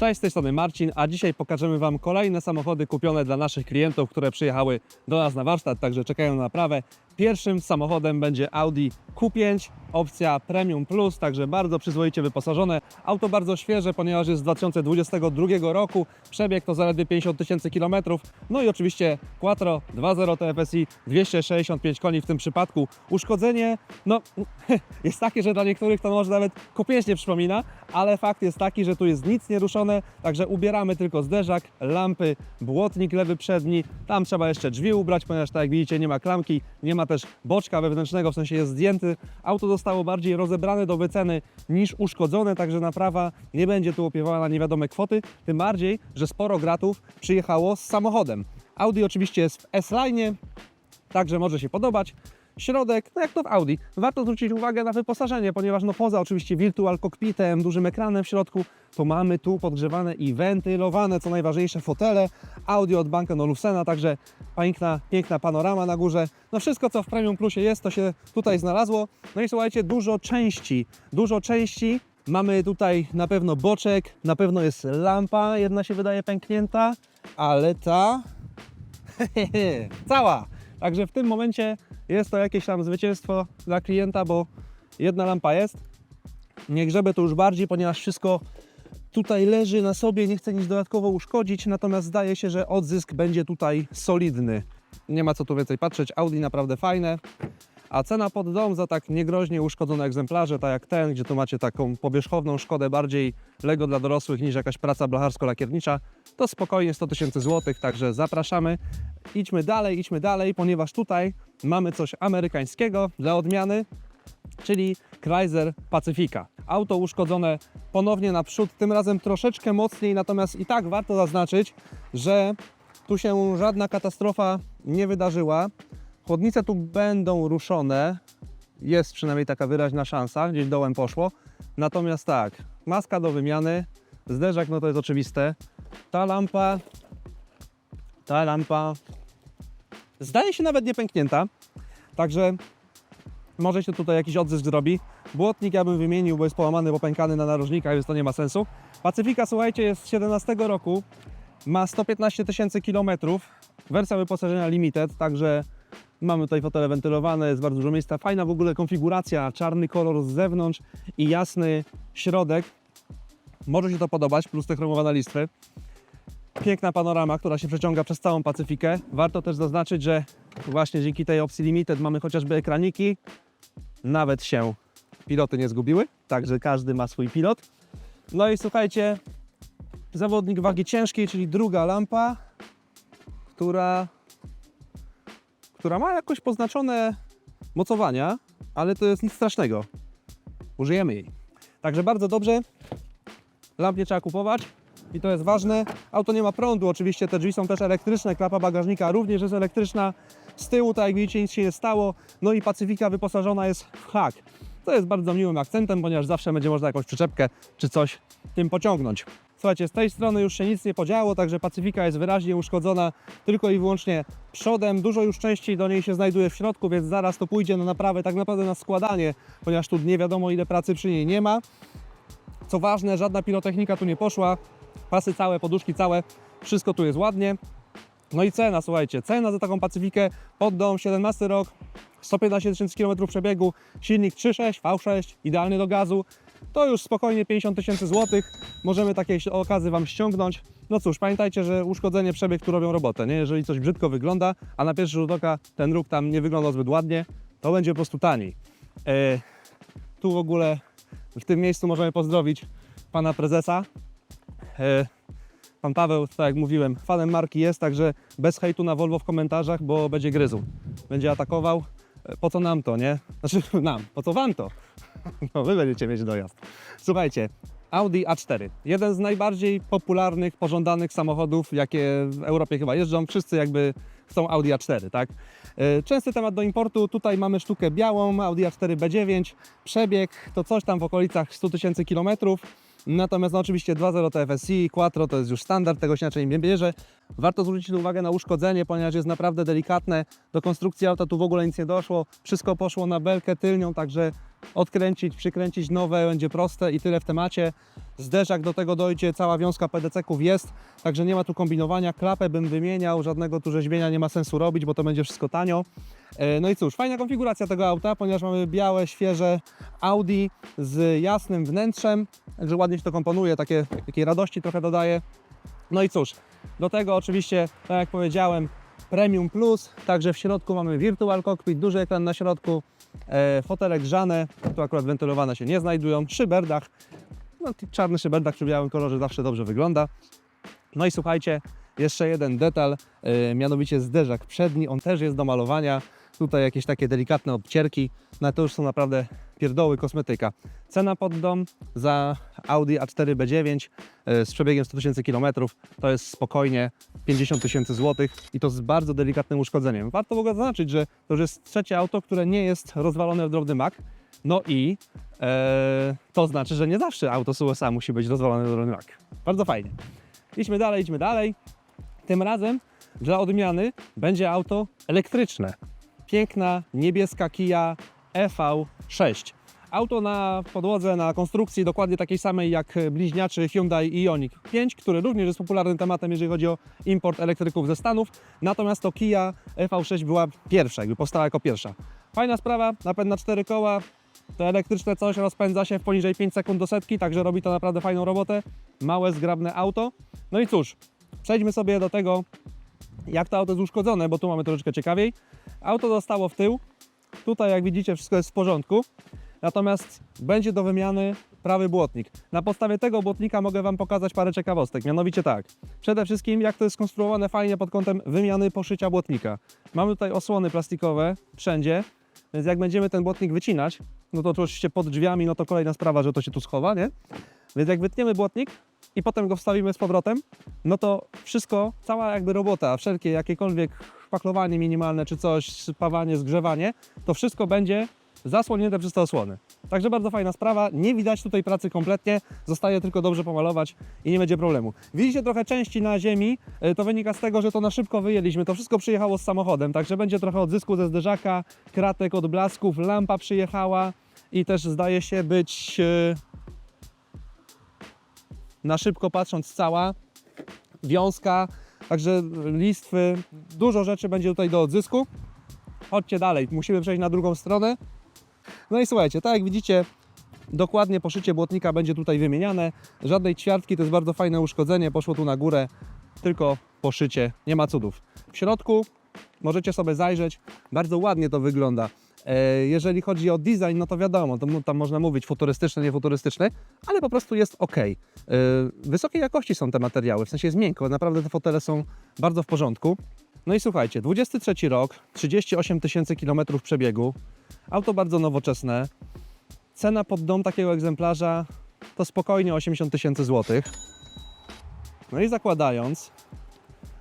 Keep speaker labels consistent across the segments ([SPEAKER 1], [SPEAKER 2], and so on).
[SPEAKER 1] Cześć, z tej strony Marcin, a dzisiaj pokażemy Wam kolejne samochody kupione dla naszych klientów, które przyjechały do nas na warsztat, także czekają na naprawę. Pierwszym samochodem będzie Audi Q5, opcja Premium Plus, także bardzo przyzwoicie wyposażone. Auto bardzo świeże, ponieważ jest z 2022 roku, przebieg to zaledwie 50 tysięcy kilometrów. No i oczywiście Quattro 2.0 TFSI, 265 koni w tym przypadku. Uszkodzenie, no jest takie, że dla niektórych to może nawet Q5 nie przypomina, ale fakt jest taki, że tu jest nic nieruszone, także ubieramy tylko zderzak, lampy, błotnik lewy przedni, tam trzeba jeszcze drzwi ubrać, ponieważ tak jak widzicie nie ma klamki, nie ma też boczka wewnętrznego, w sensie jest zdjęty. Auto zostało bardziej rozebrane do wyceny niż uszkodzone, także naprawa nie będzie tu opiewała na niewiadome kwoty, tym bardziej, że sporo gratów przyjechało z samochodem. Audi oczywiście jest w S-Line, także może się podobać. Środek, no jak to w Audi, warto zwrócić uwagę na wyposażenie, ponieważ no poza oczywiście virtual cockpitem, dużym ekranem w środku, to mamy tu podgrzewane i wentylowane, co najważniejsze, fotele, audio od Banka Olufsena, także piękna, piękna panorama na górze. No wszystko, co w Premium Plusie jest, to się tutaj znalazło. No i słuchajcie, dużo części, dużo części. Mamy tutaj na pewno boczek, na pewno jest lampa, jedna się wydaje pęknięta, ale ta cała. Także w tym momencie jest to jakieś tam zwycięstwo dla klienta, bo jedna lampa jest. Nie grzebę to już bardziej, ponieważ wszystko tutaj leży na sobie, nie chcę nic dodatkowo uszkodzić, natomiast zdaje się, że odzysk będzie tutaj solidny. Nie ma co tu więcej patrzeć, Audi naprawdę fajne. A cena pod dom za tak niegroźnie uszkodzone egzemplarze, tak jak ten, gdzie tu macie taką powierzchowną szkodę bardziej Lego dla dorosłych niż jakaś praca blacharsko-lakiernicza, to spokojnie 100 tysięcy złotych, także zapraszamy. Idźmy dalej, idźmy dalej, ponieważ tutaj mamy coś amerykańskiego dla odmiany, czyli Chrysler Pacyfika. Auto uszkodzone ponownie naprzód, tym razem troszeczkę mocniej, natomiast i tak warto zaznaczyć, że tu się żadna katastrofa nie wydarzyła. Chłodnice tu będą ruszone, jest przynajmniej taka wyraźna szansa, gdzieś dołem poszło. Natomiast tak, maska do wymiany, zderzak no to jest oczywiste. Ta lampa, ta lampa zdaje się nawet nie pęknięta, także może się tutaj jakiś odzysk zrobi. Błotnik ja bym wymienił, bo jest połamany, popękany na narożnikach, więc to nie ma sensu. Pacyfika, słuchajcie, jest z 17 roku, ma 115 tysięcy kilometrów, wersja wyposażenia limited, także mamy tutaj fotele wentylowane, jest bardzo dużo miejsca. Fajna w ogóle konfiguracja, czarny kolor z zewnątrz i jasny środek. Może się to podobać, plus te chromowane listwy. Piękna panorama, która się przeciąga przez całą Pacyfikę. Warto też zaznaczyć, że właśnie dzięki tej opcji Limited mamy chociażby ekraniki. Nawet się piloty nie zgubiły, także każdy ma swój pilot. No i słuchajcie, zawodnik wagi ciężkiej, czyli druga lampa, która, która ma jakoś poznaczone mocowania, ale to jest nic strasznego. Użyjemy jej. Także bardzo dobrze. Lamp nie trzeba kupować i to jest ważne. Auto nie ma prądu, oczywiście te drzwi są też elektryczne, klapa bagażnika również jest elektryczna. Z tyłu, tak jak widzicie, nic się nie stało. No i Pacyfika wyposażona jest w hak. To jest bardzo miłym akcentem, ponieważ zawsze będzie można jakąś przyczepkę czy coś tym pociągnąć. Słuchajcie, z tej strony już się nic nie podziało, także Pacyfika jest wyraźnie uszkodzona tylko i wyłącznie przodem. Dużo już części do niej się znajduje w środku, więc zaraz to pójdzie na naprawę, tak naprawdę na składanie, ponieważ tu nie wiadomo ile pracy przy niej nie ma. Co ważne, żadna pirotechnika tu nie poszła. Pasy całe, poduszki całe, wszystko tu jest ładnie. No i cena, słuchajcie, cena za taką Pacyfikę pod dom, 17 rok, 115 tysięcy km przebiegu, silnik 3.6, V6, idealny do gazu. To już spokojnie 50 tysięcy złotych. Możemy takie okazy Wam ściągnąć. No cóż, pamiętajcie, że uszkodzenie, przebieg tu robią robotę, nie? Jeżeli coś brzydko wygląda, a na pierwszy rzut oka ten róg tam nie wygląda zbyt ładnie, to będzie po prostu taniej. E, tu w ogóle w tym miejscu możemy pozdrowić pana prezesa. E, Pan Paweł, tak jak mówiłem, fanem marki jest, także bez hejtu na Volvo w komentarzach, bo będzie gryzł. Będzie atakował. E, Po co nam to, nie? Znaczy nam, po co wam to? No wy będziecie mieć dojazd. Słuchajcie, Audi A4. Jeden z najbardziej popularnych, pożądanych samochodów, jakie w Europie chyba jeżdżą. Wszyscy jakby chcą Audi A4, tak? E, Częsty temat do importu. Tutaj mamy sztukę białą, Audi A4 B9. Przebieg to coś tam w okolicach 100 tysięcy kilometrów. Natomiast no, oczywiście 2.0 TFSI, Quattro to jest już standard, tego się inaczej nie bierze. Warto zwrócić uwagę na uszkodzenie, ponieważ jest naprawdę delikatne. Do konstrukcji auta tu w ogóle nic nie doszło. Wszystko poszło na belkę tylnią, także odkręcić, przykręcić nowe będzie proste i tyle w temacie. Zderzak do tego dojdzie, cała wiązka PDC-ków jest, także nie ma tu kombinowania. Klapę bym wymieniał, żadnego tu rzeźbienia nie ma sensu robić, bo to będzie wszystko tanio. E, No i cóż, fajna konfiguracja tego auta, ponieważ mamy białe, świeże Audi z jasnym wnętrzem, także ładnie się to komponuje, takie, takiej radości trochę dodaje. No i cóż, do tego oczywiście, tak jak powiedziałem, Premium Plus, także w środku mamy Virtual Cockpit, duży ekran na środku, e, fotele grzane, tu akurat wentylowane się nie znajdują, szyberdach, no czarny szyberdach przy białym kolorze zawsze dobrze wygląda. No i słuchajcie, jeszcze jeden detal, e, mianowicie zderzak przedni, on też jest do malowania, tutaj jakieś takie delikatne obcierki, no to już są naprawdę pierdoły kosmetyka. Cena pod dom za Audi A4 B9 e, z przebiegiem 100 tysięcy kilometrów to jest spokojnie 50 tysięcy złotych i to z bardzo delikatnym uszkodzeniem. Warto w ogóle zaznaczyć, że to już jest trzecie auto, które nie jest rozwalone w drobny mak. No i e, to znaczy, że nie zawsze auto z USA musi być rozwalone w drobny mak. Bardzo fajnie. Idźmy dalej, idźmy dalej. Tym razem dla odmiany będzie auto elektryczne. Piękna niebieska Kia EV6. Auto na podłodze, na konstrukcji dokładnie takiej samej jak bliźniaczy Hyundai Ioniq 5, który również jest popularnym tematem, jeżeli chodzi o import elektryków ze Stanów. Natomiast to Kia EV6 była pierwsza, jakby powstała jako pierwsza. Fajna sprawa, napęd na cztery koła, to elektryczne coś rozpędza się w poniżej 5 sekund do setki, także robi to naprawdę fajną robotę. Małe, zgrabne auto. No i cóż, przejdźmy sobie do tego, jak to auto jest uszkodzone, bo tu mamy troszeczkę ciekawiej. Auto dostało w tył. Tutaj, jak widzicie, wszystko jest w porządku. Natomiast będzie do wymiany prawy błotnik. Na podstawie tego błotnika mogę Wam pokazać parę ciekawostek. Mianowicie tak. Przede wszystkim, jak to jest skonstruowane fajnie pod kątem wymiany poszycia błotnika. Mamy tutaj osłony plastikowe wszędzie, więc jak będziemy ten błotnik wycinać, no to oczywiście pod drzwiami, no to kolejna sprawa, że to się tu schowa, nie? Więc jak wytniemy błotnik i potem go wstawimy z powrotem, no to wszystko, cała jakby robota, wszelkie jakiekolwiek szpachlowanie minimalne czy coś, spawanie, zgrzewanie, to wszystko będzie zasłonięte przez te osłony. Także bardzo fajna sprawa, nie widać tutaj pracy kompletnie, zostaje tylko dobrze pomalować i nie będzie problemu. Widzicie trochę części na ziemi, y, to wynika z tego, że to na szybko wyjęliśmy, to wszystko przyjechało z samochodem, także będzie trochę odzysku ze zderzaka, kratek od blasków, lampa przyjechała i też zdaje się być y, na szybko patrząc cała wiązka, także listwy, dużo rzeczy będzie tutaj do odzysku. Chodźcie dalej, musimy przejść na drugą stronę. No i słuchajcie, tak jak widzicie, dokładnie poszycie błotnika będzie tutaj wymieniane. Żadnej ćwiartki, to jest bardzo fajne uszkodzenie, poszło tu na górę, tylko poszycie, nie ma cudów. W środku możecie sobie zajrzeć, bardzo ładnie to wygląda. E, Jeżeli chodzi o design, no to wiadomo, to tam można mówić futurystyczny, niefuturystyczny, ale po prostu jest ok. E, Wysokiej jakości są te materiały, w sensie jest miękko, naprawdę te fotele są bardzo w porządku. No i słuchajcie, 23 rok, 38 tysięcy kilometrów przebiegu, auto bardzo nowoczesne. Cena pod dom takiego egzemplarza to spokojnie 80 tysięcy złotych. No i zakładając,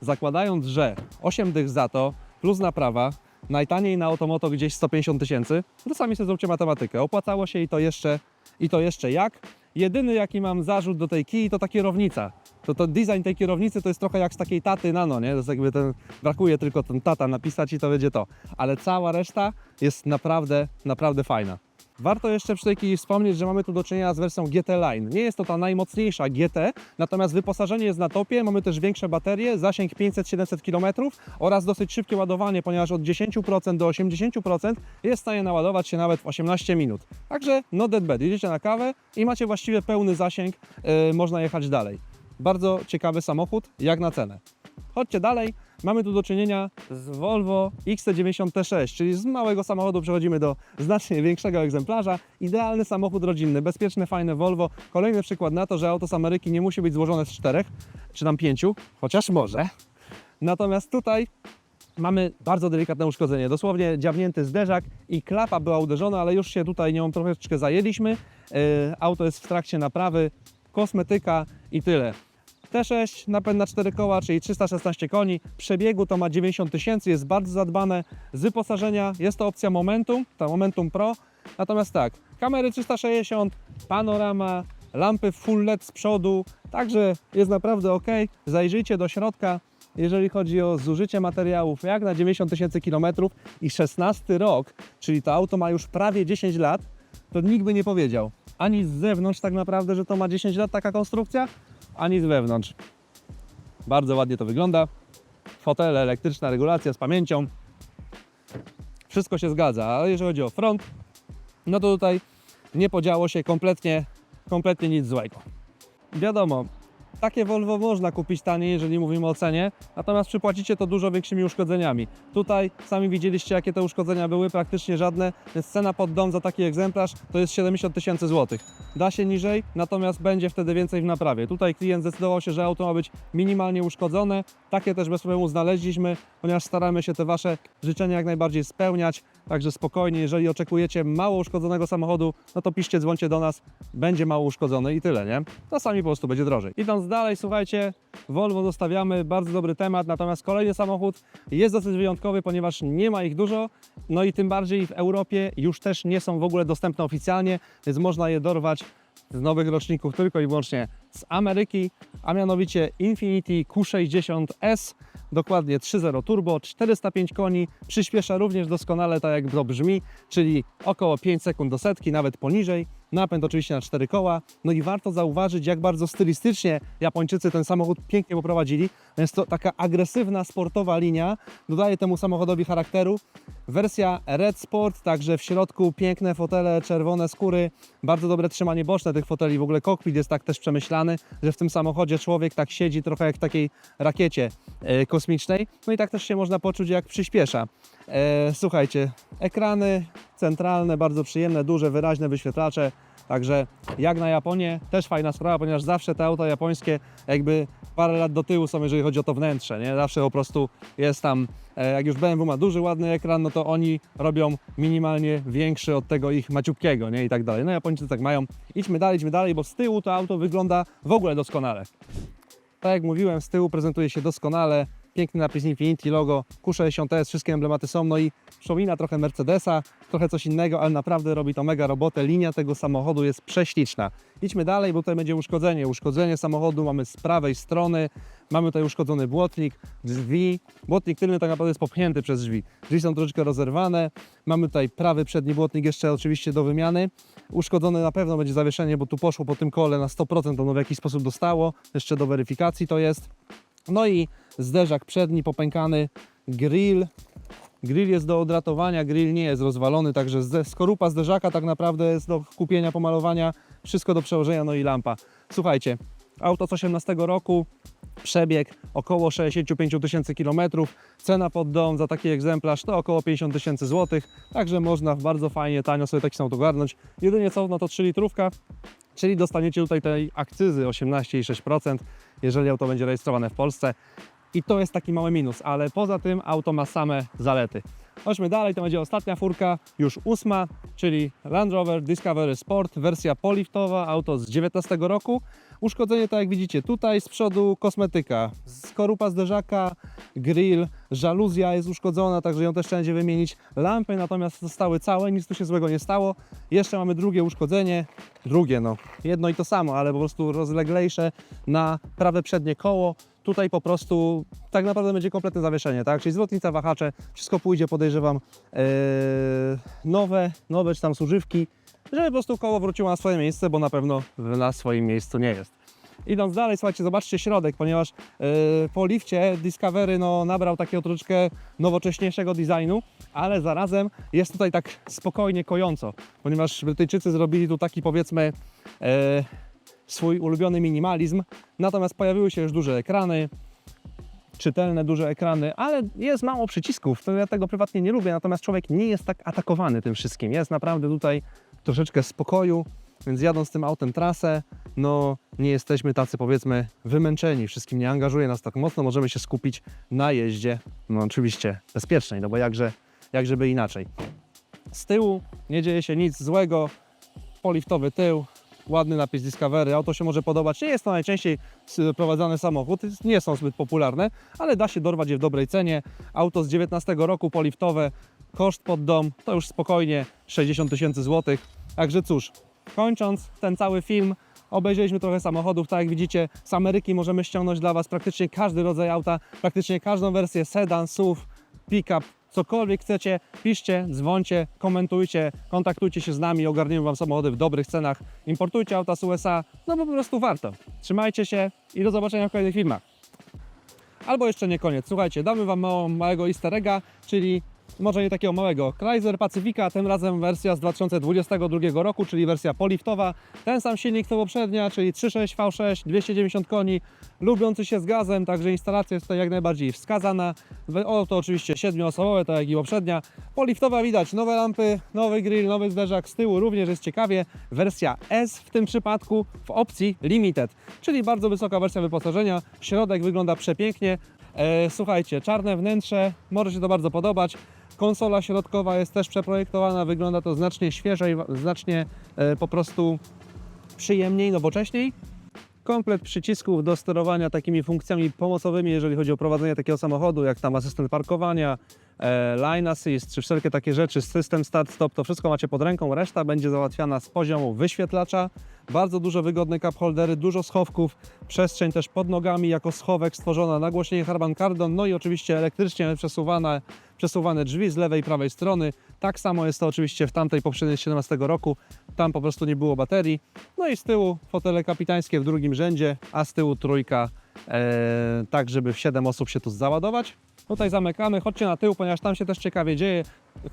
[SPEAKER 1] zakładając, że 8 dych za to plus naprawa, najtaniej na automoto gdzieś 150 tysięcy, to sami sobie zróbcie matematykę. Opłacało się i to jeszcze, i to jeszcze jak. Jedyny jaki mam zarzut do tej kij to ta kierownica. To, to design tej kierownicy to jest trochę jak z takiej taty nano, nie? To jest jakby ten, brakuje tylko ten tata napisać i to będzie to. Ale cała reszta jest naprawdę, naprawdę fajna. Warto jeszcze przy tej kij wspomnieć, że mamy tu do czynienia z wersją GT Line. Nie jest to ta najmocniejsza GT, natomiast wyposażenie jest na topie, mamy też większe baterie, zasięg 500-700 km oraz dosyć szybkie ładowanie, ponieważ od 10% do 80% jest w stanie naładować się nawet w 18 minut. Także no dead bad, jedziecie na kawę i macie właściwie pełny zasięg, yy, można jechać dalej. Bardzo ciekawy samochód, jak na cenę. Chodźcie dalej. Mamy tu do czynienia z Volvo XC90 T6, czyli z małego samochodu przechodzimy do znacznie większego egzemplarza. Idealny samochód rodzinny, bezpieczne, fajne Volvo. Kolejny przykład na to, że auto z Ameryki nie musi być złożone z czterech, czy tam pięciu, chociaż może. Natomiast tutaj mamy bardzo delikatne uszkodzenie. Dosłownie dziabnięty zderzak i klapa była uderzona, ale już się tutaj nią troszeczkę zajęliśmy. Yy, auto jest w trakcie naprawy, kosmetyka i tyle. T6, napęd na 4 koła, czyli 316 koni. Przebiegu to ma 90 tysięcy, jest bardzo zadbane. Z wyposażenia jest to opcja Momentum, ta Momentum Pro. Natomiast tak, kamery 360, panorama, lampy full LED z przodu, także jest naprawdę ok. Zajrzyjcie do środka. jeżeli chodzi o zużycie materiałów, jak na 90 tysięcy kilometrów i 16 rok, czyli to auto ma już prawie 10 lat, to nikt by nie powiedział. Ani z zewnątrz tak naprawdę, że to ma 10 lat taka konstrukcja, ani z wewnątrz. Bardzo ładnie to wygląda. Fotele, elektryczna regulacja z pamięcią. Wszystko się zgadza, ale jeżeli chodzi o front, no to tutaj nie podziało się kompletnie, kompletnie nic złego. Wiadomo, takie Volvo można kupić taniej, jeżeli mówimy o cenie, natomiast przypłacicie to dużo większymi uszkodzeniami. Tutaj sami widzieliście, jakie te uszkodzenia były, praktycznie żadne, więc cena pod dom za taki egzemplarz to jest 70 tysięcy złotych. Da się niżej, natomiast będzie wtedy więcej w naprawie. Tutaj klient zdecydował się, że auto ma być minimalnie uszkodzone. Takie też bez problemu znaleźliśmy, ponieważ staramy się te Wasze życzenia jak najbardziej spełniać. Także spokojnie, jeżeli oczekujecie mało uszkodzonego samochodu, no to piszcie, dzwońcie do nas, będzie mało uszkodzony i tyle, nie? Czasami po prostu będzie drożej. Idąc dalej, słuchajcie, Volvo zostawiamy, bardzo dobry temat, natomiast kolejny samochód jest dosyć wyjątkowy, ponieważ nie ma ich dużo, no i tym bardziej w Europie już też nie są w ogóle dostępne oficjalnie, więc można je dorwać z nowych roczników tylko i wyłącznie z Ameryki, a mianowicie Infiniti Q60S, dokładnie 3.0 turbo, 405 koni, przyspiesza również doskonale tak jak to brzmi, czyli około 5 sekund do setki, nawet poniżej. Napęd oczywiście na 4 koła. No i warto zauważyć, jak bardzo stylistycznie Japończycy ten samochód pięknie poprowadzili. Jest to taka agresywna, sportowa linia, dodaje temu samochodowi charakteru. Wersja Red Sport, także w środku piękne fotele, czerwone skóry, bardzo dobre trzymanie boczne tych foteli. W ogóle kokpit jest tak też przemyślany, że w tym samochodzie człowiek tak siedzi trochę jak w takiej rakiecie e, kosmicznej. No i tak też się można poczuć, jak przyspiesza. E, słuchajcie, ekrany centralne, bardzo przyjemne, duże, wyraźne wyświetlacze. Także jak na Japonię, też fajna sprawa, ponieważ zawsze te auta japońskie jakby parę lat do tyłu są, jeżeli chodzi o to wnętrze, nie? Zawsze po prostu jest tam, e, jak już BMW ma duży, ładny ekran, no to oni robią minimalnie większy od tego ich maciupkiego, nie? I tak dalej. No Japończycy tak mają. Idźmy dalej, idźmy dalej, bo z tyłu to auto wygląda w ogóle doskonale. Tak jak mówiłem, z tyłu prezentuje się doskonale. Piękny napis Infiniti, logo Q60S, wszystkie emblematy są, no i przypomina trochę Mercedesa, trochę coś innego, ale naprawdę robi to mega robotę. Linia tego samochodu jest prześliczna. Idźmy dalej, bo tutaj będzie uszkodzenie. Uszkodzenie samochodu mamy z prawej strony. Mamy tutaj uszkodzony błotnik, drzwi. Błotnik tylny tak naprawdę jest popchnięty przez drzwi. Drzwi są troszeczkę rozerwane. Mamy tutaj prawy przedni błotnik jeszcze oczywiście do wymiany. Uszkodzone na pewno będzie zawieszenie, bo tu poszło po tym kole na 100%, ono w jakiś sposób dostało. Jeszcze do weryfikacji to jest. No i zderzak przedni popękany, grill. Grill jest do odratowania, grill nie jest rozwalony, także skorupa zderzaka tak naprawdę jest do kupienia, pomalowania, wszystko do przełożenia, no i lampa. Słuchajcie, auto z 18 roku, przebieg około 65 tysięcy kilometrów, cena pod dom za taki egzemplarz to około 50 tysięcy złotych, także można bardzo fajnie, tanio sobie taki samochód ogarnąć. Jedynie co, no to 3 litrówka, czyli dostaniecie tutaj tej akcyzy 18,6%, jeżeli auto będzie rejestrowane w Polsce. I to jest taki mały minus, ale poza tym auto ma same zalety. Chodźmy dalej, to będzie ostatnia furka, już ósma, czyli Land Rover Discovery Sport, wersja poliftowa, auto z 19 roku. Uszkodzenie, tak jak widzicie, tutaj z przodu kosmetyka, skorupa zderzaka, grill, żaluzja jest uszkodzona, także ją też trzeba będzie wymienić. Lampy natomiast zostały całe, nic tu się złego nie stało. Jeszcze mamy drugie uszkodzenie, drugie no, jedno i to samo, ale po prostu rozleglejsze na prawe przednie koło. Tutaj po prostu tak naprawdę będzie kompletne zawieszenie, tak? Czyli zwrotnica, wahacze, wszystko pójdzie, podejrzewam, ee, nowe, nowe czy tam służywki, żeby po prostu koło wróciło na swoje miejsce, bo na pewno na swoim miejscu nie jest. Idąc dalej, słuchajcie, zobaczcie środek, ponieważ yy, po lifcie Discovery no, nabrał takiego troszeczkę nowocześniejszego designu, ale zarazem jest tutaj tak spokojnie kojąco, ponieważ Brytyjczycy zrobili tu taki powiedzmy e, swój ulubiony minimalizm, natomiast pojawiły się już duże ekrany, czytelne, duże ekrany, ale jest mało przycisków, to ja tego prywatnie nie lubię, natomiast człowiek nie jest tak atakowany tym wszystkim, jest naprawdę tutaj troszeczkę spokoju, więc jadąc tym autem trasę, no nie jesteśmy tacy powiedzmy wymęczeni, wszystkim nie angażuje nas tak mocno, możemy się skupić na jeździe, no oczywiście bezpiecznej, no bo jakże, jakżeby inaczej. Z tyłu nie dzieje się nic złego, poliftowy tył, ładny napis Discovery, auto się może podobać, nie jest to najczęściej prowadzany samochód, nie są zbyt popularne, ale da się dorwać je w dobrej cenie. Auto z 19 roku, poliftowe, koszt pod dom, to już spokojnie 60 tysięcy złotych. Także cóż, kończąc ten cały film, Obejrzeliśmy trochę samochodów, tak jak widzicie, z Ameryki możemy ściągnąć dla Was praktycznie każdy rodzaj auta, praktycznie każdą wersję sedan, SUV, pick-up, cokolwiek chcecie, piszcie, dzwońcie, komentujcie, kontaktujcie się z nami, ogarniemy Wam samochody w dobrych cenach, importujcie auta z USA, no bo po prostu warto. Trzymajcie się i do zobaczenia w kolejnych filmach. Albo jeszcze nie koniec, słuchajcie, damy Wam małego easter egga, czyli może nie takiego małego. Chrysler Pacifica, tym razem wersja z 2022 roku, czyli wersja poliftowa. Ten sam silnik co poprzednia, czyli 3.6 V6, 290 koni, lubiący się z gazem, także instalacja jest tutaj jak najbardziej wskazana. O, to oczywiście siedmioosobowe, tak jak i poprzednia. Poliftowa widać, nowe lampy, nowy grill, nowy zderzak z tyłu, również jest ciekawie. Wersja S w tym przypadku w opcji Limited, czyli bardzo wysoka wersja wyposażenia. Środek wygląda przepięknie. E, słuchajcie, czarne wnętrze, może się to bardzo podobać. Konsola środkowa jest też przeprojektowana, wygląda to znacznie świeżej, znacznie e, po prostu przyjemniej, nowocześniej. Komplet przycisków do sterowania takimi funkcjami pomocowymi, jeżeli chodzi o prowadzenie takiego samochodu, jak tam asystent parkowania, line assist, czy wszelkie takie rzeczy, system start-stop, to wszystko macie pod ręką, reszta będzie załatwiana z poziomu wyświetlacza. Bardzo dużo wygodne cup holdery, dużo schowków, przestrzeń też pod nogami jako schowek stworzona, nagłośnienie Harman Kardon, no i oczywiście elektrycznie przesuwane, przesuwane drzwi z lewej i prawej strony. Tak samo jest to oczywiście w tamtej poprzedniej z 17 roku, tam po prostu nie było baterii. No i z tyłu fotele kapitańskie w drugim rzędzie, a z tyłu trójka, e, tak żeby w 7 osób się tu załadować. Tutaj zamykamy, chodźcie na tył, ponieważ tam się też ciekawie dzieje.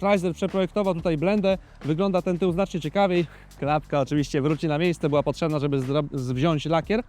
[SPEAKER 1] Chrysler przeprojektował tutaj blendę, wygląda ten tył znacznie ciekawiej. Klapka oczywiście wróci na miejsce, była potrzebna, żeby wziąć lakier.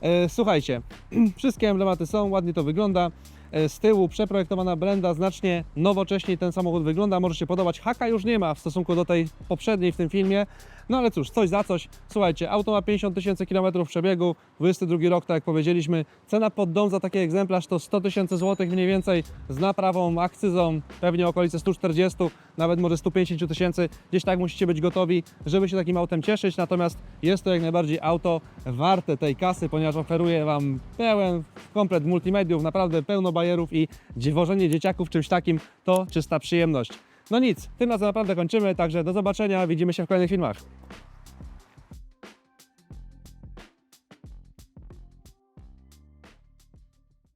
[SPEAKER 1] E, Słuchajcie, wszystkie emblematy są, ładnie to wygląda. E, Z tyłu przeprojektowana blenda, znacznie nowocześniej ten samochód wygląda, może się podobać. Haka już nie ma w stosunku do tej poprzedniej w tym filmie, no ale cóż, coś za coś. Słuchajcie, auto ma 50 tysięcy kilometrów przebiegu, 22 rok, tak jak powiedzieliśmy. Cena pod dom za taki egzemplarz to 100 tysięcy złotych mniej więcej z naprawą, akcyzą, pewnie okolice 140, nawet może 150 tysięcy. Gdzieś tak musicie być gotowi, żeby się takim autem cieszyć. Natomiast jest to jak najbardziej auto warte tej kasy, ponieważ oferuje Wam pełen komplet multimediów, naprawdę pełno bajerów i wożenie dzieciaków czymś takim to czysta przyjemność. No nic, tym razem naprawdę kończymy, także do zobaczenia, widzimy się w kolejnych filmach.